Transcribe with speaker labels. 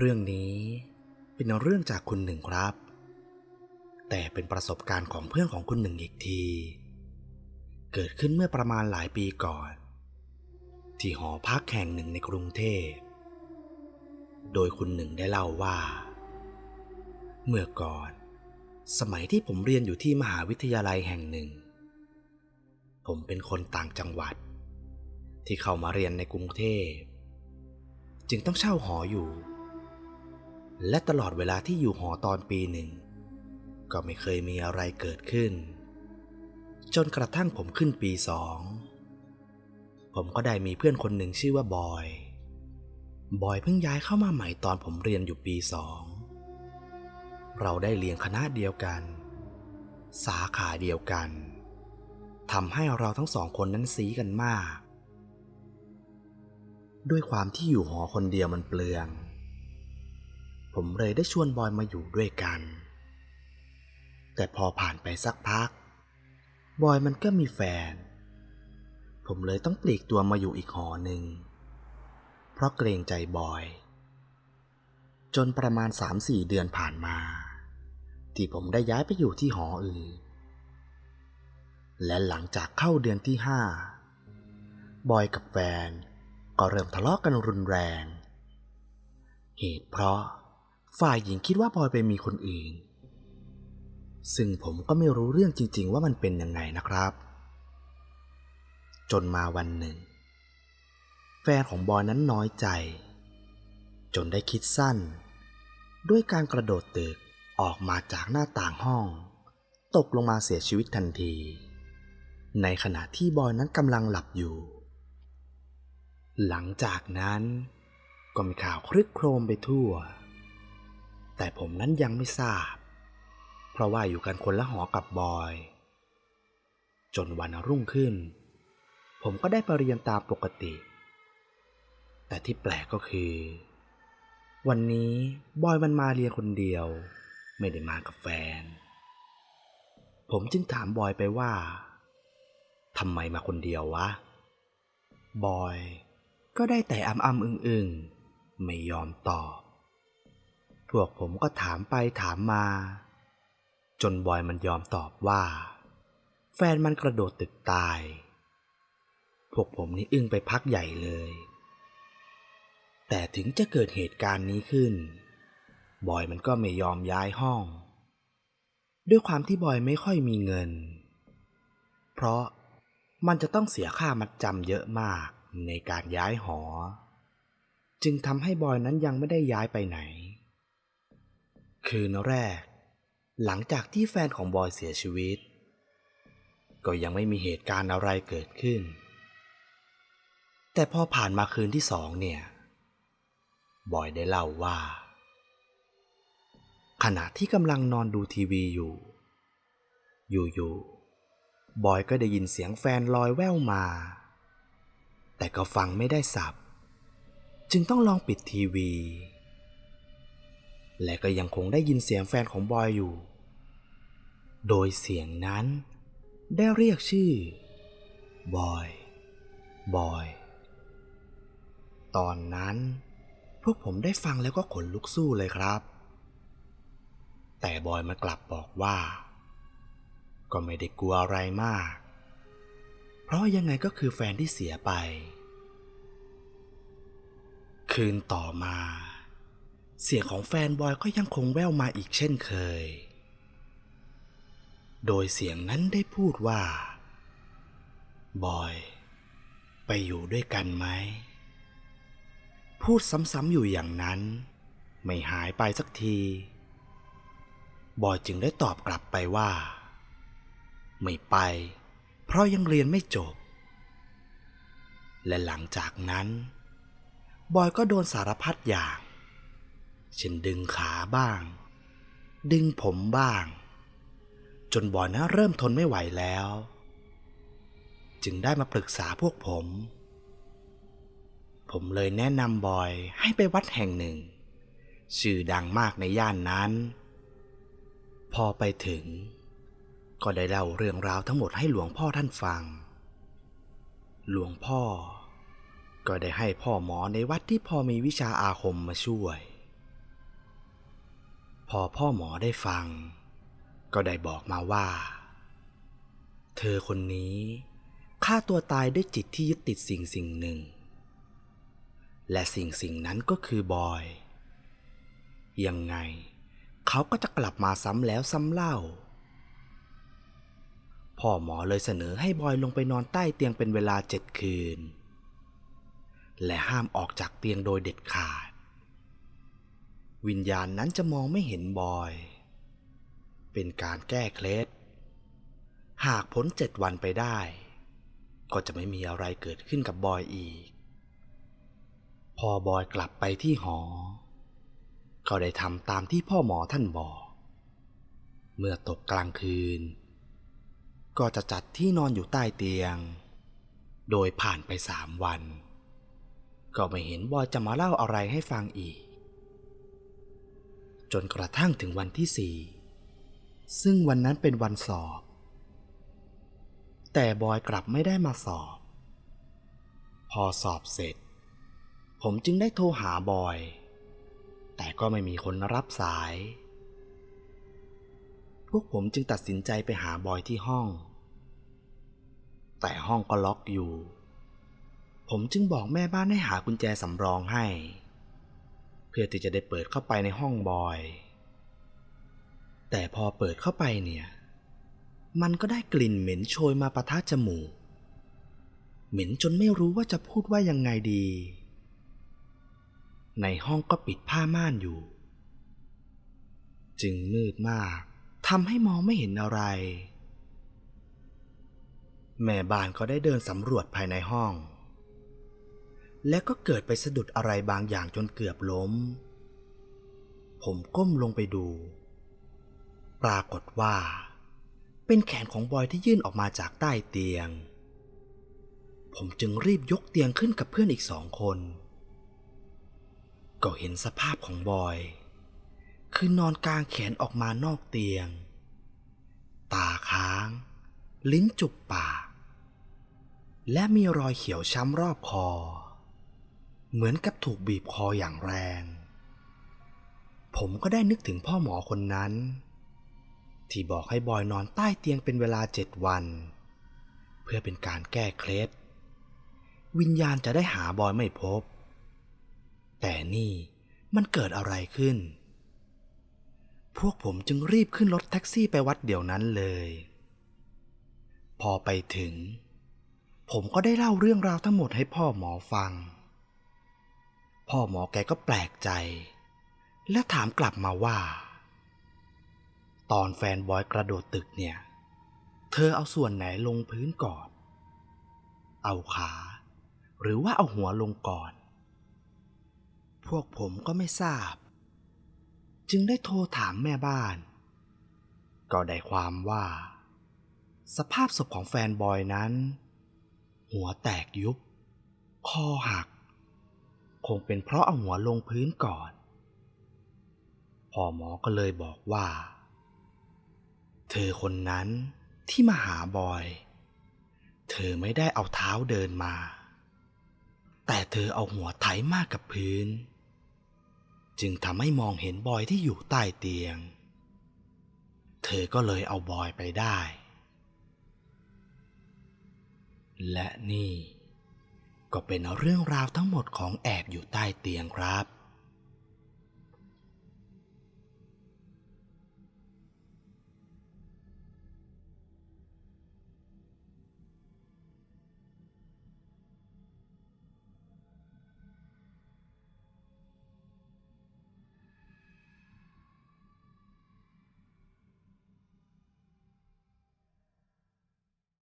Speaker 1: เรื่องนี้เป็นเรื่องจากคุณหนึ่งครับ แต่เป็นประสบการณ์ของเพื่อนของคุณหนึ่งอีกที เกิดขึ้นเมื่อประมาณหลายปีก่อน ที่หอพักแห่งหนึ่งในกรุงเทพ โดยคุณหนึ่งได้เล่าว่า เมื่อก่อน สมัยที่ผมเรียนอยู่ที่มหาวิทยาลัยแห่งหนึ่ง ผมเป็นคนต่างจังหวัด ที่เข้ามาเรียนในกรุงเทพ จึงต้องเช่าหออยู่ และตลอดเวลาที่อยู่หอตอนปีหนึ่ง ก็ไม่เคยมีอะไรเกิดขึ้น จนกระทั่งผมขึ้นปีสอง ผมก็ได้มีเพื่อนคนหนึ่งชื่อว่าบอย บอยเพิ่งย้ายเข้ามาใหม่ตอนผมเรียนอยู่ปีสอง เราได้เรียนคณะเดียวกัน สาขาเดียวกันทำให้เราทั้งสองคนนั้นซีกันมาก ด้วยความที่อยู่หอคนเดียวมันเปลือง ผมเลยได้ชวนบอยมาอยู่ด้วยกัน แต่พอผ่านไปสักพัก บอยมันก็มีแฟน ผมเลยต้องปลีกตัวมาอยู่อีกหอหนึ่ง เพราะเกรงใจบอย จนประมาณ3-4เดือนผ่านมา ที่ผมได้ย้ายไปอยู่ที่หออื่น และหลังจากเข้าเดือนที่ห้าบอยกับแฟนก็เริ่มทะเลาะกันรุนแรง เหตุเพราะ ฝ่ายหญิงคิดว่าบอยไปมีคนอื่น ซึ่งผมก็ไม่รู้เรื่องจริง ๆ ว่ามันเป็นยังไงนะครับ จนมาวันหนึ่ง แฟนของบอยนั้นน้อยใจ จนได้คิดสั้น ด้วยการกระโดดตึกออกมาจากหน้าต่างห้อง ตกลงมาเสียชีวิตทันที ในขณะที่บอยนั้นกำลังหลับอยู่ หลังจากนั้นก็มีข่าวครึกโครมไปทั่ว แต่ผมนั้นยังไม่ทราบ เพราะว่าอยู่กันคนละหอกับบอย จนวันรุ่งขึ้น ผมก็ได้ไปเรียนตามปกติ แต่ที่แปลกก็คือ วันนี้บอยมันมาเรียนคนเดียว ไม่ได้มากับแฟน ผมจึงถามบอยไปว่าทำไมมาคนเดียววะ บอย ก็ได้แต่อำอำอึงอึงไม่ยอมตอบ วกผมก็ถามไปถามมา จนบอยมันยอมตอบว่า แฟนมันกระโดดตึกตาย พวกผมนี่อึ้งไปพักใหญ่เลย แต่ถึงจะเกิดเหตุการณ์นี้ขึ้น บอยมันก็ไม่ยอมย้ายห้อง ด้วยความที่บอยไม่ค่อยมีเงิน เพราะมันจะต้องเสียค่ามัดจำเยอะมากในการย้ายหอ จึงทำให้บอยนั้นยังไม่ได้ย้ายไปไหน คืนแรก หลังจากที่แฟนของบอยเสียชีวิต ก็ยังไม่มีเหตุการณ์อะไรเกิดขึ้น แต่พอผ่านมาคืนที่สองเนี่ย บอยได้เล่าว่า ขณะที่กำลังนอนดูทีวีอยู่ อยู่ๆบอยก็ได้ยินเสียงแฟนลอยแว่วมา แต่ก็ฟังไม่ได้สับ จึงต้องลองปิดทีวี และก็ยังคงได้ยินเสียงแฟนของบอยอยู่ โดยเสียงนั้นได้เรียกชื่อ บอย บอย ตอนนั้นพวกผมได้ฟังแล้วก็ขนลุกสู้เลยครับ แต่บอยมากลับบอกว่า ก็ไม่ได้กลัวอะไรมาก เพราะยังไงก็คือแฟนที่เสียไป คืนต่อมา เสียงของแฟนบอยก็ยังคงแว่วมาอีกเช่นเคย โดยเสียงนั้นได้พูดว่า บอย ไปอยู่ด้วยกันไหม พูดซ้ำๆอยู่อย่างนั้น ไม่หายไปสักที บอยจึงได้ตอบกลับไปว่า ไม่ไป เพราะยังเรียนไม่จบ และหลังจากนั้น บอยก็โดนสารพัดอย่าง เช่นดึงขาบ้าง ดึงผมบ้าง จนบอยนะเริ่มทนไม่ไหวแล้ว จึงได้มาปรึกษาพวกผม ผมเลยแนะนำบอยให้ไปวัดแห่งหนึ่ง ชื่อดังมากในย่านนั้น พอไปถึง ก็ได้เล่าเรื่องราวทั้งหมดให้หลวงพ่อท่านฟัง หลวงพ่อก็ได้ให้พ่อหมอในวัดที่พอมีวิชาอาคมมาช่วย พอพ่อหมอได้ฟัง ก็ได้บอกมาว่า เธอคนนี้ฆ่าตัวตายด้วยจิตที่ยึดติดสิ่งสิ่งหนึ่ง และสิ่งสิ่งนั้นก็คือบอย ยังไง เขาก็จะกลับมาซ้ำแล้วซ้ำเล่า พ่อหมอเลยเสนอให้บอยลงไปนอนใต้เตียงเป็นเวลาเจ็ดคืน และห้ามออกจากเตียงโดยเด็ดขาด วิญญาณนั้นจะมองไม่เห็นบอย เป็นการแก้เคล็ด หากพ้นเจ็ดวันไปได้ ก็จะไม่มีอะไรเกิดขึ้นกับบอยอีก พอบอยกลับไปที่หอ เขาได้ทำตามที่พ่อหมอท่านบอก เมื่อตกกลางคืน ก็จะจัดที่นอนอยู่ใต้เตียง โดยผ่านไปสามวัน ก็ไม่เห็นบอยจะมาเล่าอะไรให้ฟังอีก จนกระทั่งถึงวันที่สี่ซึ่งวันนั้นเป็นวันสอบ แต่บอยกลับไม่ได้มาสอบ พอสอบเสร็จ ผมจึงได้โทรหาบอย แต่ก็ไม่มีคนรับสาย พวกผมจึงตัดสินใจไปหาบอยที่ห้อง แต่ห้องก็ล็อกอยู่ ผมจึงบอกแม่บ้านให้หากุญแจสำรองให้ พื่อที่จะได้เปิดเข้าไปในห้องบอย แต่พอเปิดเข้าไปเนี่ย มันก็ได้กลิ่นเหม็นโชยมาประทะจมูก เหม็นจนไม่รู้ว่าจะพูดว่ายังไงดี ในห้องก็ปิดผ้าม่านอยู่ จึงมืดมากทำให้มองไม่เห็นอะไร แม่บ้านก็ได้เดินสำรวจภายในห้อง และก็เกิดไปสะดุดอะไรบางอย่างจนเกือบล้ม ผมก้มลงไปดู ปรากฏว่า เป็นแขนของบอยที่ยื่นออกมาจากใต้เตียง ผมจึงรีบยกเตียงขึ้นกับเพื่อนอีกสองคน ก็เห็นสภาพของบอย คือนอนกลางแขนออกมานอกเตียง ตาค้าง ลิ้นจุกปาก และมีรอยเขียวช้ำรอบคอ เหมือนกับถูกบีบคออย่างแรง ผมก็ได้นึกถึงพ่อหมอคนนั้น ที่บอกให้บอยนอนใต้เตียงเป็นเวลาเจ็ดวัน เพื่อเป็นการแก้เคล็ด วิญญาณจะได้หาบอยไม่พบ แต่นี่มันเกิดอะไรขึ้น พวกผมจึงรีบขึ้นรถแท็กซี่ไปวัดเดี๋ยวนั้นเลย พอไปถึง ผมก็ได้เล่าเรื่องราวทั้งหมดให้พ่อหมอฟัง พ่อหมอแกก็แปลกใจ และถามกลับมาว่า ตอนแฟนบอยกระโดดตึกเนี่ย เธอเอาส่วนไหนลงพื้นก่อน เอาขา หรือว่าเอาหัวลงก่อน พวกผมก็ไม่ทราบ จึงได้โทรถามแม่บ้าน ก็ได้ความว่า สภาพศพของแฟนบอยนั้น หัวแตกยุบ คอหัก คงเป็นเพราะเอาหัวลงพื้นก่อน พ่อหมอก็เลยบอกว่า เธอคนนั้นที่มาหาบอย เธอไม่ได้เอาเท้าเดินมา แต่เธอเอาหัวไถมากกับพื้น จึงทำให้มองเห็นบอยที่อยู่ใต้เตียง เธอก็เลยเอาบอยไปได้ และนี่ ก็เป็นเรื่องราวทั้งหมดของแอบอยู่ใต้เตียงครับ